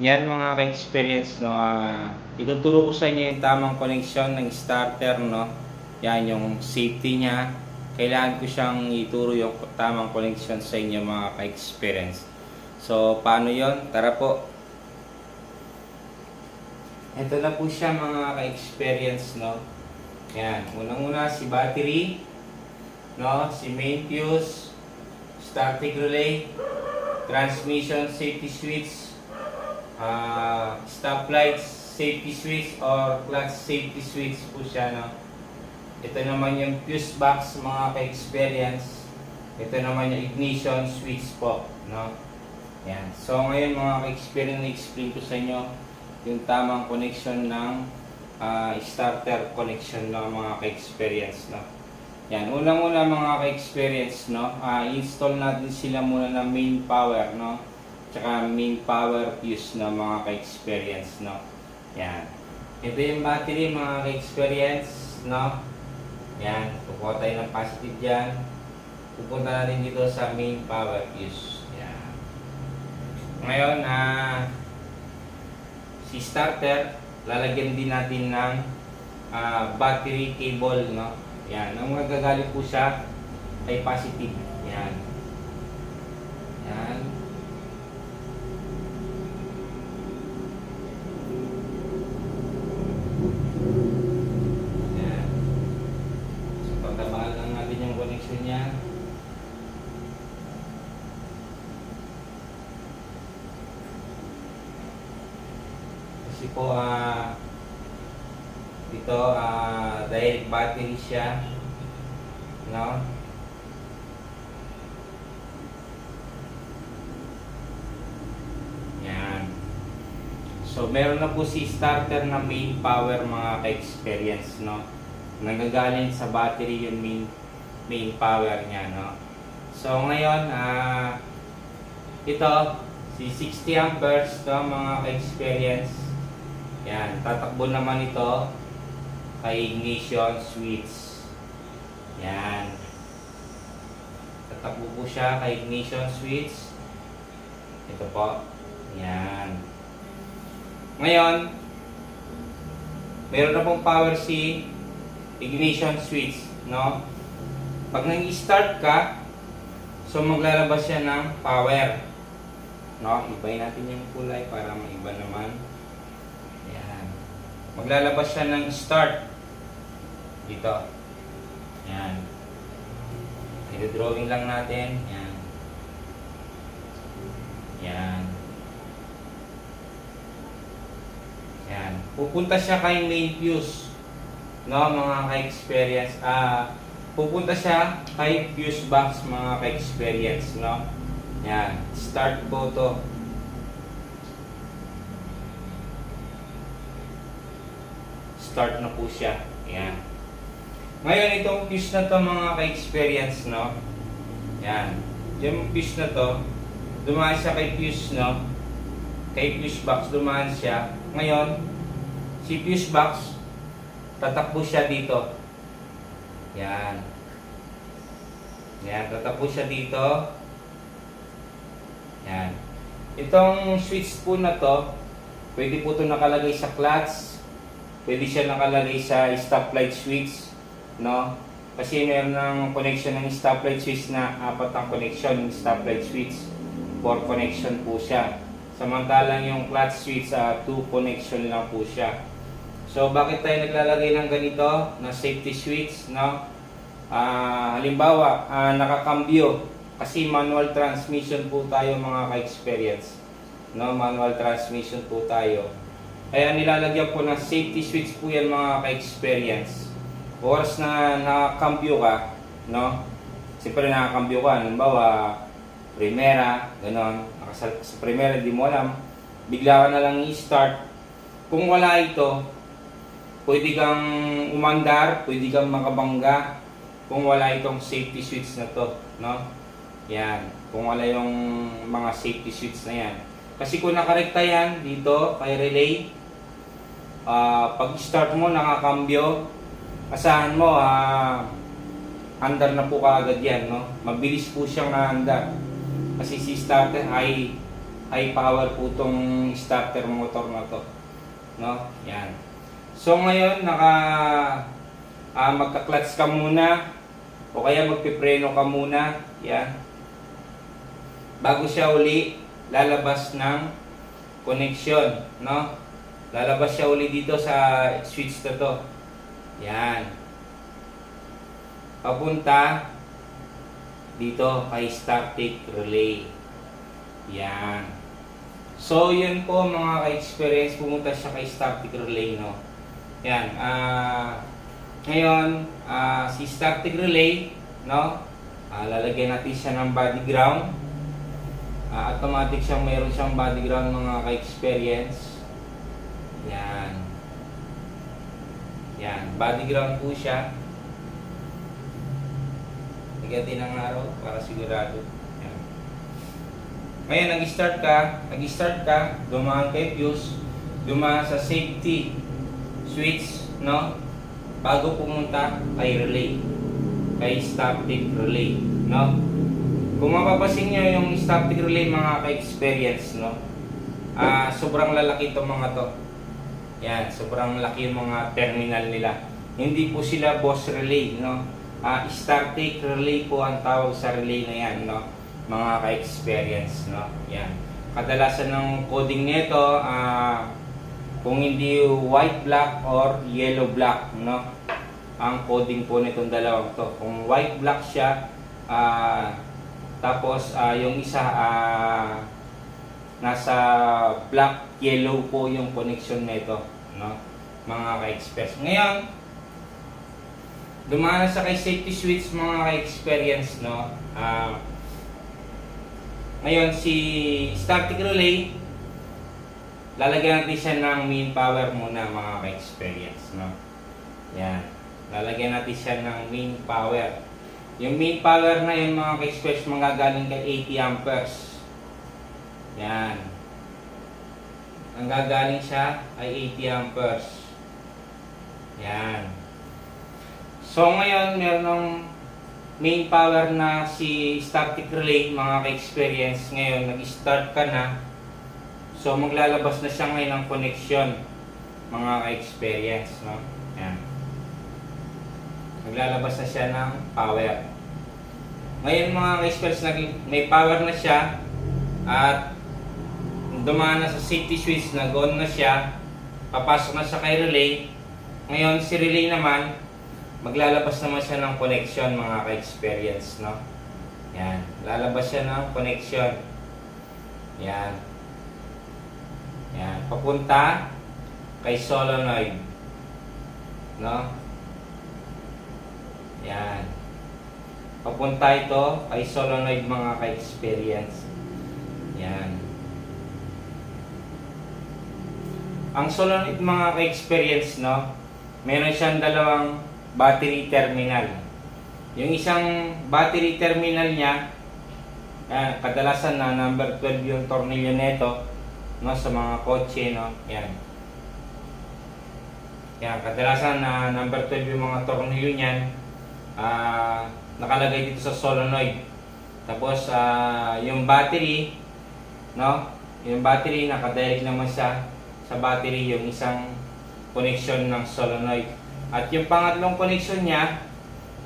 Yan mga ka-experience, no, ah, ituturo ko sa inyo yung tamang connection ng starter, no. Yan yung safety niya. Kailangan ko siyang ituro yung tamang connection sa inyo mga ka-experience. So, paano yon? Tara po. Ito na po siya mga ka-experience, no. Yan, unang-una si battery, no, si main fuse, static relay, transmission safety switch, ah stoplights safety switch or clutch safety switch po siya no. Ito naman yung fuse box mga ka-experience. Ito naman yung ignition switch po no. Yan. So ngayon mga ka-experience explain ko sa inyo yung tamang connection ng ah, starter connection ng mga ka-experience no. Yan, unang-una mga ka-experience, no, ah, install natin sila muna ng main power, no, tsaka main power fuse na mga ka-experience, no. Yan. Ito yung battery mga ka-experience, no. Yan, kukuha tayo ng positive dyan. Pupunta natin dito sa main power fuse. Yan. Ngayon, ah, si starter, lalagyan din natin ng ah, battery cable, no. Yan, ang magagaling po siya ay positive. Yan. Yan. So, pagtabaan lang natin yung connection niya. Kasi po, ah, ito, ah, direct battery siya. No? Yan. So, meron na po si starter na main power mga ka-experience, no? Nagagaling sa battery yung main, main power niya, no? So, ngayon, ah, ito, si 60 amperes to mga ka-experience. Yan, tatakbo naman ito kay ignition switch. Yan. Tatakbo po siya kay ignition switch. Ito po. Yan. Ngayon, meron na pong power si ignition switch, no? Pag nag-start ka, so maglalabas siya ng power. No? Ibayin natin yung kulay para maiba naman. Yan. Maglalabas siya ng start. Dito. Yan. I-drawing lang natin. Yan. Yan. Yan. Pupunta siya kay main fuse. No, mga ka-experience. Ah, pupunta siya kay fuse box mga ka-experience, no? Yan. Start po to. Start na po siya. Yan. Ngayon, itong fuse na to mga ka-experience, no? Yan. Yung fuse na to, dumaan siya kay fuse, no? Kay fuse box, dumaan siya. Ngayon, si fuse box, tatakbo siya dito. Yan. Yan, tatakbo siya dito. Yan. Itong switch po na to, pwede po ito nakalagay sa clutch. Pwede siya nakalagay sa stoplight switch, no? Kasi meron ng connection ng stoplight switch na apat ang connection ng stoplight switch. Four connection po siya. Samantalang yung clutch switch, sa two connection lang po siya. So, bakit tayo naglalagay ng ganito na safety switch, no? Ah, halimbawa, ah, nakakambyo kasi manual transmission po tayo mga ka-experience. No, manual transmission po tayo. Kaya nilalagyan po ng safety switch po yan mga ka-experience. Oras na nakakambyo ka, no? Siyempre nakakambyo ka, halimbawa, primera, ganon. Nakasal sa primera, di mo alam. Bigla ka na lang i-start. Kung wala ito, pwede kang umandar, pwede kang makabangga kung wala itong safety switch na to, no? Yan, kung wala yung mga safety switch na yan. Kasi kung nakarekta yan dito kay relay, ah pag start mo nakakambyo, asahan mo ah andar na po kaagad yan, no? Mabilis po siyang naandar. Kasi si starter high high power po tong starter motor na to. No? Yan. So ngayon, naka ah, magka-clutch ka muna o kaya magpipreno ka muna. Yan. Bago siya uli lalabas ng connection, no? Lalabas siya uli dito sa switch na to. Yan. Papunta dito kay static relay. Yan. So, yun po mga ka-experience, pumunta siya kay static relay, no? Yan. ah ngayon, ah, si static relay, no? Ah, lalagyan natin siya ng body ground. Ah, automatic siyang mayroon siyang body ground mga ka-experience. Yan. Yan. Body ground po siya. Lagyan din ng araw para sigurado. Yan. Ngayon, nag-start ka, nag-start ka, dumaan kay fuse, dumaan sa safety switch, no? Bago pumunta kay relay, kay static relay, no? Kung mapapasin nyo yung static relay mga ka-experience, no? Ah, sobrang lalaki itong mga to. Yan, sobrang laki yung mga terminal nila. Hindi po sila boss relay, no? Ah, static relay po ang tawag sa relay na yan, no? Mga ka-experience, no? Yan. Kadalasan ng coding nito, ah, kung hindi white black or yellow black, no? Ang coding po nitong dalawang to. Kung white black siya, ah, tapos ah, yung isa ah, nasa black yellow po yung connection nito, no? Mga ka-express. Ngayon, dumaan sa kay safety switch mga ka-experience, no? Ah, ngayon si static relay lalagyan natin siya ng main power muna mga ka-experience, no? Yan. Lalagyan natin siya ng main power. Yung main power na yun mga ka-experience magagaling kay 80 amperes. Yan. Ang gagaling siya ay 80 amperes. Yan. So ngayon, meron ng main power na si static relay, mga ka-experience. Ngayon, nag-start ka na. So maglalabas na siya ngayon ng connection, mga ka-experience. No? Yan. Maglalabas na siya ng power. Ngayon mga ka-experience, may power na siya at dumaan na sa safety switch, nag-on na siya, papasok na siya kay relay. Ngayon, si relay naman, maglalabas naman siya ng connection, mga ka-experience, no? Yan, lalabas siya ng connection. Yan. Yan, papunta kay solenoid. No? Yan. Papunta ito kay solenoid, mga ka-experience. Yan. Ang solenoid mga ka-experience, no? Meron siyang dalawang battery terminal. Yung isang battery terminal niya, yan, kadalasan na number 12 yung tornilyo nito, no, sa mga kotse, no? Yan. Yan, kadalasan na number 12 yung mga tornilyo niyan, ah, nakalagay dito sa solenoid. Tapos, ah, yung battery, no? Yung battery, nakadirect naman siya sa battery yung isang connection ng solenoid. At yung pangatlong connection niya,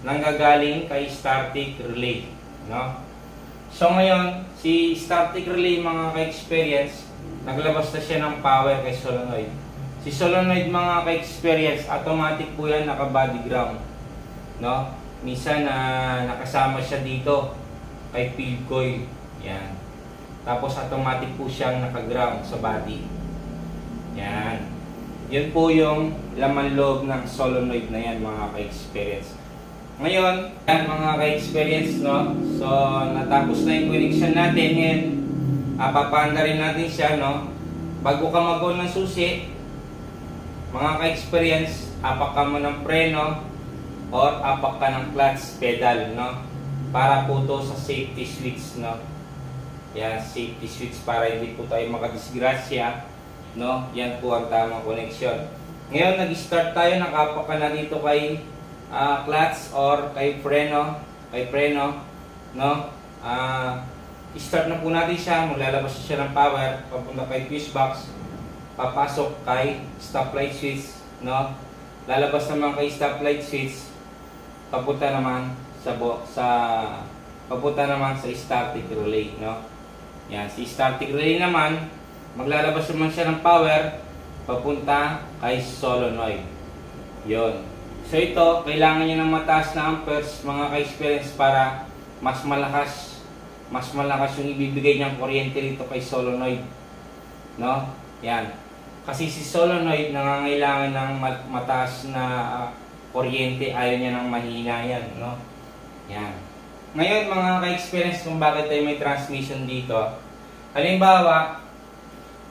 nanggagaling kay static relay. No? So ngayon, si static relay mga ka-experience, naglabas na siya ng power kay solenoid. Si solenoid mga ka-experience, automatic po yan naka-body ground. No? Minsan na nakasama siya dito kay field coil. Yan. Tapos automatic po siyang naka-ground sa body. Yan. Yun po yung laman loob ng solenoid na yan mga ka-experience. Ngayon, yan mga ka-experience, no? So, natapos na yung connection natin. Ngayon, uh, papanda rin natin siya, no? Bago ka mag ng susi, mga ka-experience, apak ka mo ng preno or apak ka ng clutch pedal, no? Para po to sa safety switch, no? Yan, safety switch para hindi po tayo makadisgrasya, no? Yan po ang tamang connection. Ngayon, nag-start tayo, nakapak ka na dito kay ah, clutch or kay preno, kay preno, no? Ah, start na po natin siya, maglalabas siya ng power, papunta kay fuse box, papasok kay stoplight switch, no? Lalabas naman kay stoplight switch, papunta naman sa sa papunta naman sa static relay, no? Yan, si static relay naman, maglalabas naman siya ng power, papunta kay solenoid. Yon. So ito, kailangan niya ng mataas na amperes, mga ka-experience, para mas malakas, mas malakas yung ibibigay niyang kuryente dito kay solenoid. No? Yan. Kasi si solenoid nangangailangan ng ma- mataas na ah, kuryente, ayaw niya ng mahina yan. No? Yan. Ngayon, mga ka-experience kung bakit tayo may transmission dito. Halimbawa,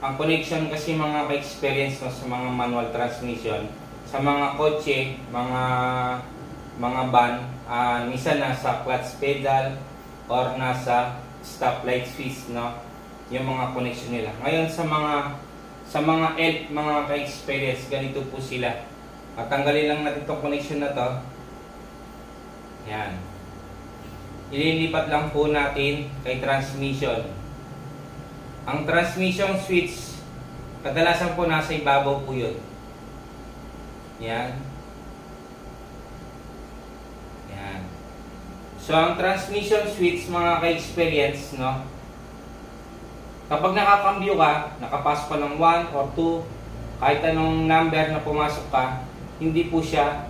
ang connection kasi mga ka-experience no, sa mga manual transmission, sa mga kotse, mga mga van, ah minsan nasa clutch pedal or nasa stoplight switch, no? Yung mga connection nila. Ngayon sa mga sa mga elf, mga ka-experience, ganito po sila. At lang natin itong connection na to. Yan. Ililipat lang po natin kay transmission. Ang transmission switch, kadalasan po nasa ibabaw po yun. Yan. Yan. So, ang transmission switch, mga ka-experience, no? Kapag nakakambyo ka, nakapasok ka ng 1 or 2, kahit anong number na pumasok ka, hindi po siya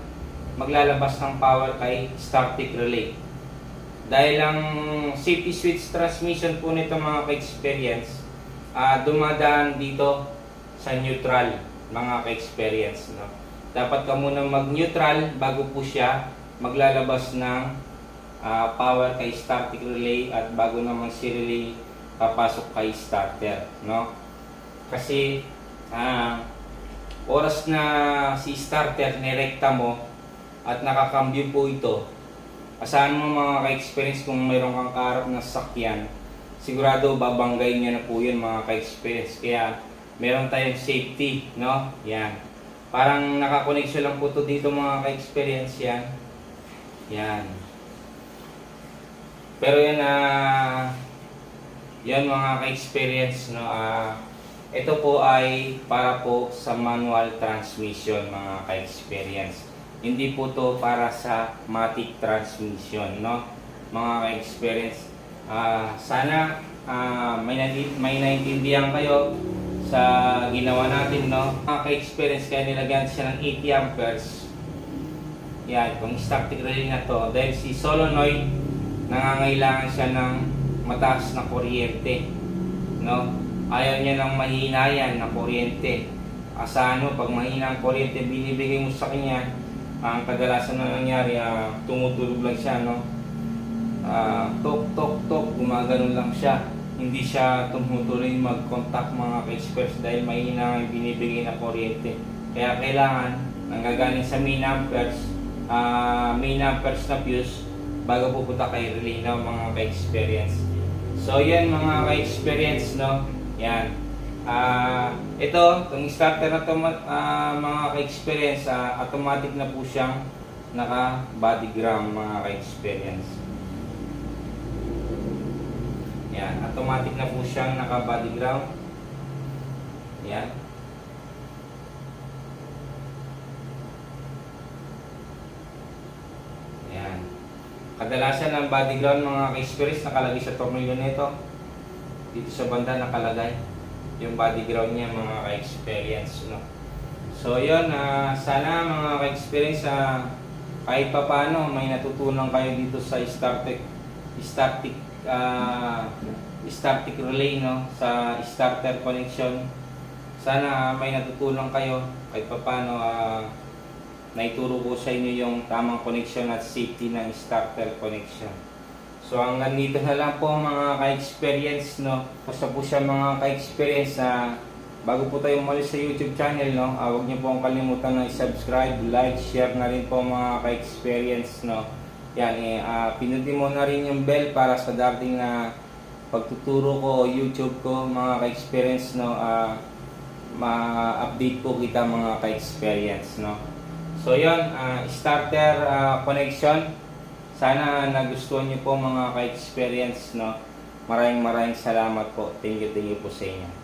maglalabas ng power kay static relay. Dahil ang safety switch transmission po nito mga ka-experience, ah, dumadaan dito sa neutral, mga ka-experience. No? Dapat ka muna mag-neutral bago po siya maglalabas ng ah, power kay static relay at bago naman si relay papasok kay starter. No? Kasi ah, oras na si starter nirekta mo at nakakambyo po ito, asahan mo mga ka-experience kung mayroon kang kaharap na sasakyan, sigurado babanggayin niya na po yun mga ka-experience. Kaya meron tayong safety, no? Yan. Parang nakakoneksyon lang po to dito mga ka-experience yan. Yan. Pero yan na yan mga ka-experience, no? ah ito po ay para po sa manual transmission mga ka-experience. Hindi po to para sa matic transmission, no? Mga ka-experience. Ah, sana ah, may, may naintindihan kayo sa ginawa natin, no? Mga ka-experience, kaya nilagyan siya ng 80 amperes. Yan, kung static relay na to. Dahil si solenoid, nangangailangan siya ng mataas na kuryente, no? Ayaw niya ng mahina yan na kuryente. Asahan mo, pag mahina ang kuryente, binibigay mo sa kanya, ang kadalasan na nangyari, ah, tumutulog lang siya, no? Ah, tok, tok, tok, gumaganon lang siya. Hindi siya tumutuloy mag-contact mga ka-experts dahil mahina ang binibigay na kuryente. Kaya kailangan, nanggagaling sa main amperes, ah, main amperes na fuse, bago pupunta kay relay mga ka-experience. So yan mga ka-experience, no? Yan. Ah, ito, itong starter na to, ah, mga ka-experience, ah, automatic na po siyang naka bodygram mga ka-experience. Yan, automatic na po siyang naka bodygram. Yan. Yan. Kadalasan ang body ground mga ka-experience nakalagay sa tornilyo nito. Dito sa banda nakalagay yung body ground niya mga ka-experience. No? So yun, ah, sana mga ka-experience ah, kahit pa paano may natutunan kayo dito sa static static ah, static relay no sa starter connection. Sana may natutunan kayo kahit pa paano ah, naituro ko sa inyo yung tamang connection at safety ng starter connection. So hanggang dito na lang po mga ka-experience no. Basta po siya mga ka-experience na bago po tayo umalis sa YouTube channel no, ah, huwag niyo po ang kalimutan na i-subscribe, like, share na rin po mga ka-experience no. Yan eh, ah, pinutin mo na rin yung bell para sa dating na pagtuturo ko o YouTube ko mga ka-experience no, ah, ma-update po kita mga ka-experience no. So yon ah, starter ah, connection. Sana nagustuhan niyo po mga ka-experience no. Maraming maraming salamat po. Thank you, thank you po sa inyo.